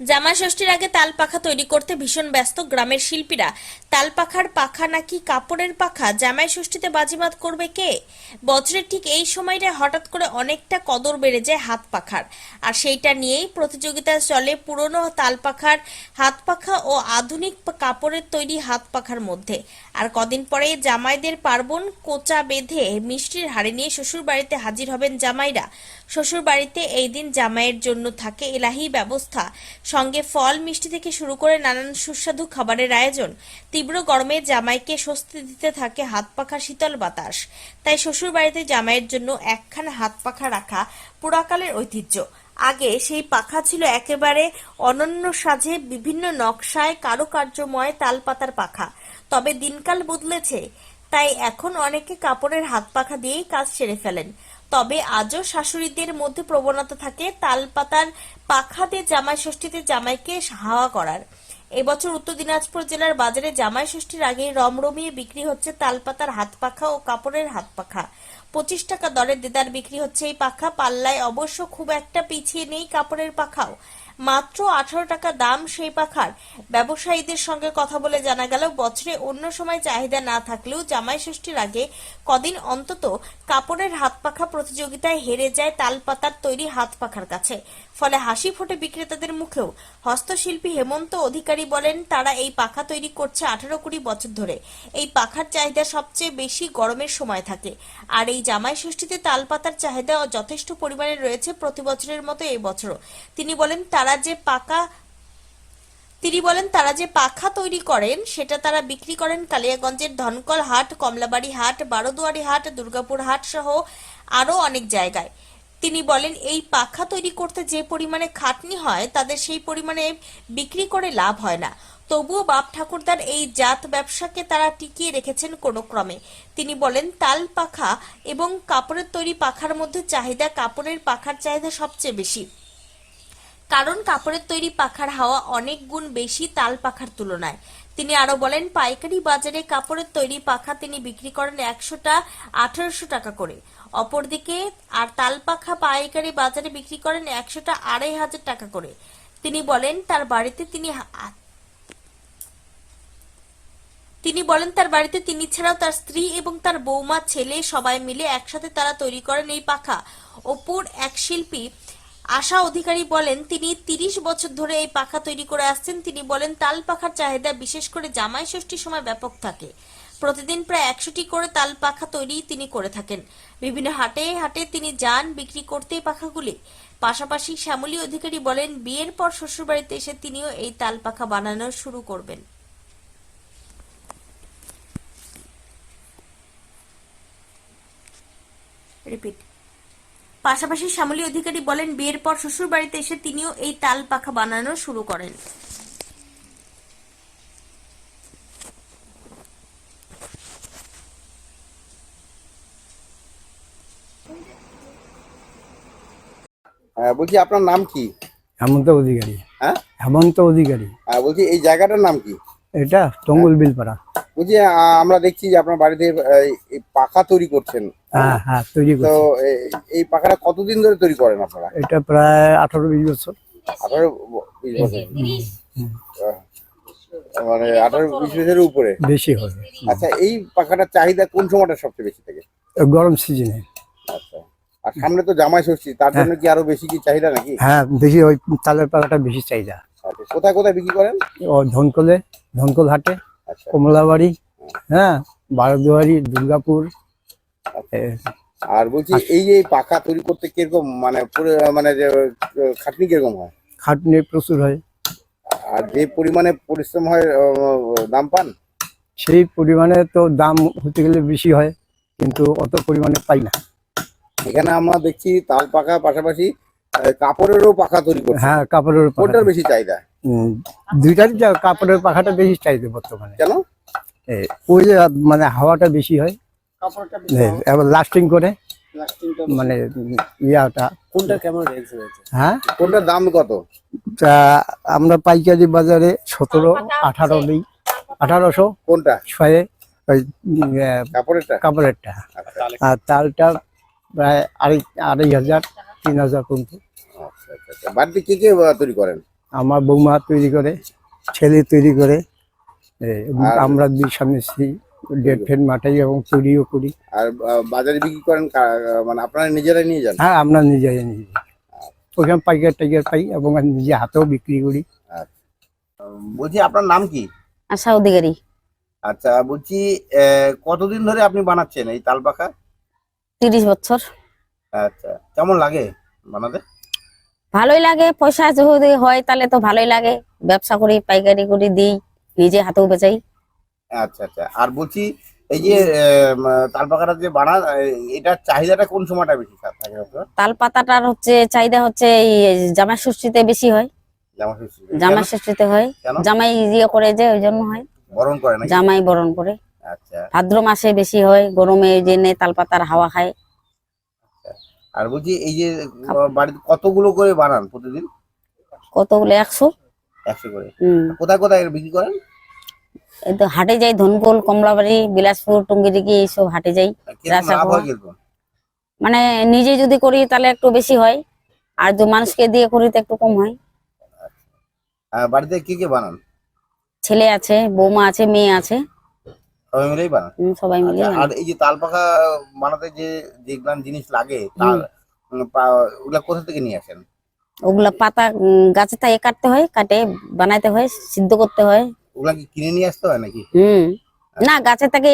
জামা ষষ্ঠীর আগে তাল পাখা তৈরি করতে ভীষণ ব্যস্ত গ্রামের শিল্পীরা। তাল পাখার পাখা নাকি কাপড়ের পাখা? জামাই ষষ্ঠীতে বাজিমাত করবে কে? বছরের ঠিক এই সময়টা হঠাৎ করে অনেকটা কদর বেড়ে যায় হাত পাখার। আর সেইটা নিয়েই প্রতিযোগিতা চলে পুরনো তাল পাখার হাত পাখা ও আধুনিক কাপড়ের তৈরি হাত পাখার মধ্যে। আর কদিন পরে জামাইদের পার্বণ কোচা বেঁধে মিষ্টির হাড়ি নিয়ে শ্বশুর বাড়িতে হাজির হবেন জামাইরা। শ্বশুর বাড়িতে এই দিন জামাইয়ের জন্য থাকে এলাহি ব্যবস্থা। সঙ্গে ফল, মিষ্টি থেকে শুরু করে নানান সুস্বাদু খাবারের আয়োজন। তীব্র গরমে জামাইকে স্বস্তি দিতে থাকে হাত পাখা শীতল বাতাস। তাই শ্বশুর বাড়িতে জামাইয়ের জন্য একখানা হাত পাখা রাখা পুরাকালের ঐতিহ্য। আগে সেই পাখা ছিল একেবারে অনন্য সাজে বিভিন্ন নকশায় কারুকার্যময় তালপাতার পাখা। তবে দিনকাল বদলেছে, তাই এখন অনেকে কাপড়ের হাত পাখা দিয়েই কাজ সেরে ফেলেন। তবে আজও শাশুড়িদের মধ্যে প্রবণতা থাকে তালপাতার পাখা দিয়ে জামাই ষষ্ঠীতে জামাইকে হাওয়া করার। এবছর উত্তর দিনাজপুর জেলার বাজারে জামাই ষষ্ঠীর আগে রমরমিয়ে বিক্রি হচ্ছে তালপাতার হাত পাখা ও কাপড়ের হাত পাখা পঁচিশ টাকা দরে দেদার বিক্রি হচ্ছে এই পাখা। পাল্লায় অবশ্য খুব একটা পিছিয়ে নেই কাপড়ের পাখাও। মাত্র আঠারো টাকা দাম সেই পাখার। ব্যবসায়ীদের সঙ্গে কথা বলে জানা গেল, বছরে অন্য সময় চাহিদা না থাকলেও জামাই ষষ্ঠীর আগে কদিন অন্তত কাপড়ের হাত পাখা প্রতিযোগিতায় হেরে যায় তালপাতার তৈরি হাত পাখার কাছে। ফলে হাসি ফোটে বিক্রেতাদের মুখেও। হস্তশিল্পী হেমন্ত অধিকারী বলেন, তারা এই পাখা তৈরি করছে আঠারো কুড়ি বছর ধরে। এই পাখার চাহিদা সবচেয়ে বেশি গরমের সময় থাকে। আর এই জামাই ষষ্ঠীতে তালপাতার চাহিদা যথেষ্ট পরিমাণে রয়েছে প্রতি বছরের মতো এই বছরও। তিনি বলেন, তারা যে পাকা, তিনি বলেন, তারা যে পাখা তৈরি করেন, সেটা তারা বিক্রি করেন কালিয়াগঞ্জের ধনকল হাট, কমলাবাড়ি হাট, বারোদুয়ারি হাট, দুর্গাপুর হাট সহ আরও অনেক জায়গায়। তিনি বলেন, এই পাখা তৈরি করতে যে পরিমাণে খাটনি হয়, তাদের সেই পরিমাণে বিক্রি করে লাভ হয় না। তবুও বাপ ঠাকুরদার এই জাত ব্যবসাকে তারা টিকিয়ে রেখেছেন কোনো ক্রমে। তিনি বলেন, তাল পাখা এবং কাপড়ের তৈরি পাখার মধ্যে চাহিদা কাপড়ের পাখার চাহিদা সবচেয়ে বেশি। কারণ কাপড়ের তৈরি পাখার হাওয়া অনেক গুণ বেশি তাল পাখার তুলনায়। তিনি আরও বলেন, পাইকারি বাজারে কাপড়ের তৈরি পাখা তিনি বিক্রি করেন একশোটা, আঠারোশো টাকা করে। অপরদিকে, আর তাল পাখা পাইকারি বাজারে বিক্রি করেন একশোটা, আড়াই হাজার টাকা করে। তিনি বলেন, তার বাড়িতে তিনি তিনি বলেন, তার বাড়িতে তিনি ছাড়াও তার স্ত্রী এবং তার বৌমা, ছেলে সবাই মিলে একসাথে তারা তৈরি করেন এই পাখা। অপুর এক শিল্পী আশা অধিকারী বলেন, তিনি তিরিশ বছর ধরে এই পাখা তৈরি করে আসছেন। তিনি বলেন, তাল পাখার চাহিদা, বিশেষ করে জামাই ষষ্ঠীর সময় ব্যাপক থাকে। প্রতিদিন প্রায় একশোটি করে তাল পাখা তৈরি তিনি করে থাকেন। বিভিন্ন হাটে হাটে তিনি যান বিক্রি করতে পাখাগুলি। পাশাপাশি শ্যামলী অধিকারী বলেন, বিয়ের পর শ্বশুরবাড়িতে এসে তিনিও এই তাল পাখা বানানো শুরু করবেন। রিপিট। পাশাপাশি শ্যামলী অধিকারী বলেন বিয়ের পর শ্বশুর বাড়িতে এসে তিনিও এই তাল পাখা বানানো শুরু করেন। হ্যাঁ, বলছি আপনার নাম কি? হেমন্ত অধিকারী। হ্যাঁ? হেমন্ত অধিকারী। আহ, বলছি এই জায়গাটার নাম কি? এটা টঙ্গল বিলপাড়া। বলছি আহ, আমরা দেখছি যে আপনার বাড়িতে এই পাখা তৈরি করছেন। হ্যাঁ হ্যাঁ। তৈরি তো এই পাখাটা কতদিন ধরে তৈরি করেন আপনারা? এটা প্রায় আঠারো বিশ বছর। আঠারো বিশ বছর। মানে আঠারো বিশ বছরের উপরে। বেশি হবে। আচ্ছা এই পাখাটার চাহিদা কোন সময়টা সবচেয়ে বেশি থাকে? গরম সিজনে আচ্ছা আর সামনে তো জামাই ষষ্ঠী তার জন্য কি আরও বেশি কি চাহিদা নাকি? হ্যাঁ বেশি ওই তালের পাখাটা বেশি চাহিদা। কোথায় কোথায় বিক্রি করেন? ও ধনকলে ধনকল হাটে আচ্ছা। কমলাবাড়ি হ্যাঁ বারদুয়ারি দুর্গাপুর। আর বলছি এই যে পাখা তৈরি করতে কীরকম মানে পুরো মানে যে খাটনি কীরকম হয়? খাটনি প্রচুর হয়। আর যে পরিমাণে পরিশ্রম হয় দাম পান? সেই পরিমাণে তো দাম হতে গেলে বেশি হয় কিন্তু অত পরিমাণে পাই না। এখানে আমরা দেখছি তাল পাখা পাশাপাশি কাপড়েরও পাখা তৈরি করছে। হ্যাঁ কাপড়ের কোনটার বেশি চাহিদা? হুম, দুইটারই কাপড়ের পাখাটা বেশি চাহিদা বর্তমানে। কেন? ওই যে মানে হাওয়াটা বেশি হয়। এবার লাস্টিং করে। মানে ইয়াটা। কোনটা কেমন হ্যাঁ? কোনটার দাম কত? তা আমরা পাইকারি বাজারে সতেরো আঠারো দিই আঠারোশো কোনটা? ছয়ে ওই কাপড়েরটা? কাপড়েরটা। আর তালটা প্রায় আড়াই আড়াই হাজার তিন হাজার পর্যন্ত। আচ্ছা আচ্ছা, আচ্ছা। বাড়িতে কে কে তৈরি করেন? আমার বৌমা তৈরি করে ছেলে তৈরি করে আমরা দুই স্বামী স্ত্রী ডেট ফেট এবং তৈরিও করি। আর বাজারে বিক্রি করেন মানে আপনারা নিজেরাই নিয়ে যান? হ্যাঁ আমরা নিজেরাই নিজে ওইখানে পাইকার টাইকার পাই এবং আমি নিজে হাতেও বিক্রি করি। বলছি আপনার নাম কি? আশা অধিকারী। আচ্ছা বলছি কতদিন ধরে আপনি বানাচ্ছেন এই তাল পাখা তিরিশ বছর। আচ্ছা কেমন লাগে বানাতে? ভালোই লাগে পয়সা যদি হয় তাহলে তো ভালোই লাগে। ব্যবসা করি পাইকারি করি দিই নিজে হাতেও বেচাই। আচ্ছা আচ্ছা। আর বলছি এই যে আহ, তাল পাখাটা যে বানান আহ, এটার চাহিদাটা কোন সময়টা বেশি থাকে আপনার? তাল পাতাটার হচ্ছে চাহিদা হচ্ছে এই জামাই ষষ্ঠীতে বেশি হয়। জামা ষষ্ঠীতে? হয়। জামাই ইয়ে করে যে ওই জন্য হয়। বরণ করে জামাই বরণ করে। আচ্ছা। ভাদ্র মাসে বেশি হয় গরমে যে নে তাল পাতার হাওয়া খায়। আর বলছি এই যে বাড়িতে কতগুলো করে বানান প্রতিদিন? কতগুলো একশো? একশো করে। কোথায় কোথায় বিক্রি করেন? এই তো হাটে যাই ধনপুর কমলাবাড়ি বিলাসপুর টুঙ্গিরিকি এইসব হাটে যাই। মানে নিজে যদি করি তাহলে একটু বেশি হয়। আর যদি মানুষকে দিয়ে করি তো একটু কম হয়। আহ, বাড়িতে কে কে বানান? ছেলে আছে বৌমা আছে মেয়ে আছে। সবাই মিলেই বানান সবাই মিলে আচ্ছা, আর এই যে তাল পাখা বানাতে যে যেগুলো জিনিস লাগে তার ওগুলা কোথা থেকে নিয়ে আসেন? ওগুলা পাতা গাছে থেকে কাটতে হয় কাটে বানাইতে হয় সিদ্ধ করতে হয়। ওগুলা কি কিনে নিয়ে আসতে হয় নাকি? হুম। না গাছের থেকে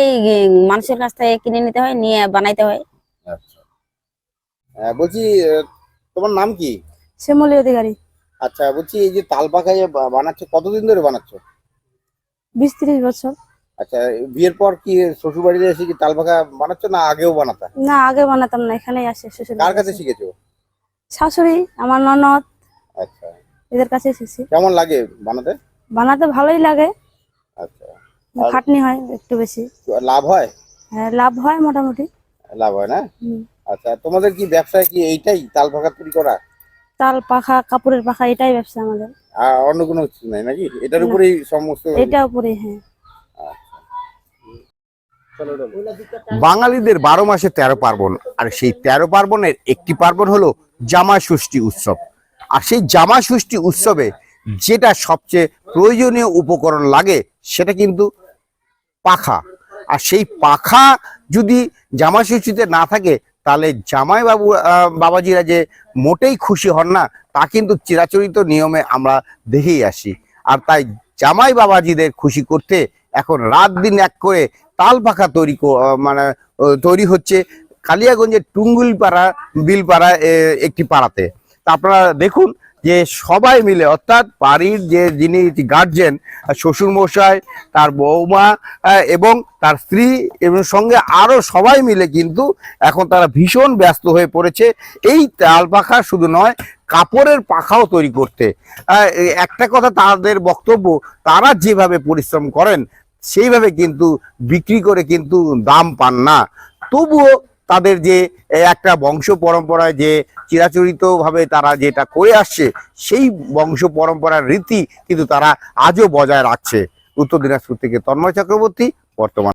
মানুষের কাছ থেকে কিনে নিতে হয় নিয়ে বানাইতে হয়। আচ্ছা। আহ, বলছি তোমার নাম কি? শ্যামলী অধিকারী। আচ্ছা বলছি এই যে তাল পাখা যে বা- বানাচ্ছ কতদিন ধরে বানাচ্ছ? বিশ ত্রিশ বছর। আচ্ছা বিয়ের পর কি শ্বশুর বাড়িতে এসে কি তাল পাখা বানাচ্ছ না আগেও বানাতা? না আগে বানাতাম না এখানেই আসে শ্বশুর কার কাছে। শিখেছো? শাশুড়ি আমার ননদ। আচ্ছা। এদের কাছে শিখছি কেমন লাগে বানাতে? বানাতে ভালোই লাগে। আচ্ছা। খাটনি হয় একটু বেশি। লাভ হয়? হ্যাঁ লাভ হয় মোটামুটি। লাভ হয় না। আচ্ছা তোমাদের কি ব্যবসায় কি এইটাই তাল পাখা তৈরি করা? তাল পাখা কাপড়ের পাখা এটাই ব্যবসা আমাদের। আর অন্য কোনো কিছু নাই নাকি? এটার উপরেই সমস্ত এটা উপরে হ্যাঁ। বাঙালিদের বারো মাসে তেরো পার্বণ, আর সেই তেরো পার্বণের একটি পার্বণ হলো জামা ষষ্ঠী উৎসব। আর সেই জামা ষষ্ঠী উৎসবে যেটা সবচেয়ে প্রয়োজনীয় উপকরণ লাগে, সেটা কিন্তু পাখা। আর সেই পাখা যদি জামা ষষ্ঠীতে না থাকে, তাহলে জামাই বাবু বাবাজিরা যে মোটেই খুশি হন না, তা কিন্তু চিরাচরিত নিয়মে আমরা দেখেই আসি। আর তাই জামাই বাবাজিদের খুশি করতে এখন রাত দিন এক করে তাল পাখা তৈরি মানে তৈরি হচ্ছে কালিয়াগঞ্জের টুঙ্গুলপাড়া, বিলপাড়া একটি পাড়াতে। তা আপনারা দেখুন যে সবাই মিলে, অর্থাৎ বাড়ির যে যিনি গার্জেন শ্বশুর মশাই তার বৌমা এবং তার স্ত্রী, এবং সঙ্গে আরও সবাই মিলে কিন্তু এখন তারা ভীষণ ব্যস্ত হয়ে পড়েছে। এই তাল পাখা শুধু নয়, কাপড়ের পাখাও তৈরি করতে। একটা কথা তাদের বক্তব্য, তারা যেভাবে পরিশ্রম করেন সেইভাবে কিন্তু বিক্রি করে কিন্তু দাম পান না। তবুও তাদের যে একটা বংশ পরম্পরায় যে চিরাচরিতভাবে তারা যেটা করে আসছে, সেই বংশ পরম্পরার রীতি কিন্তু তারা আজও বজায় রাখছে। উত্তর দিনাজপুর থেকে তন্ময় চক্রবর্তী, বর্তমান।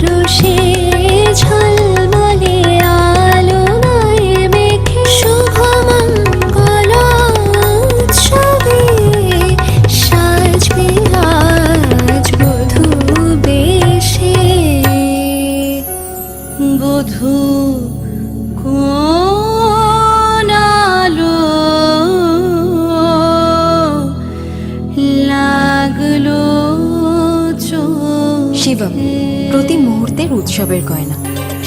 পরশে ঝলমলে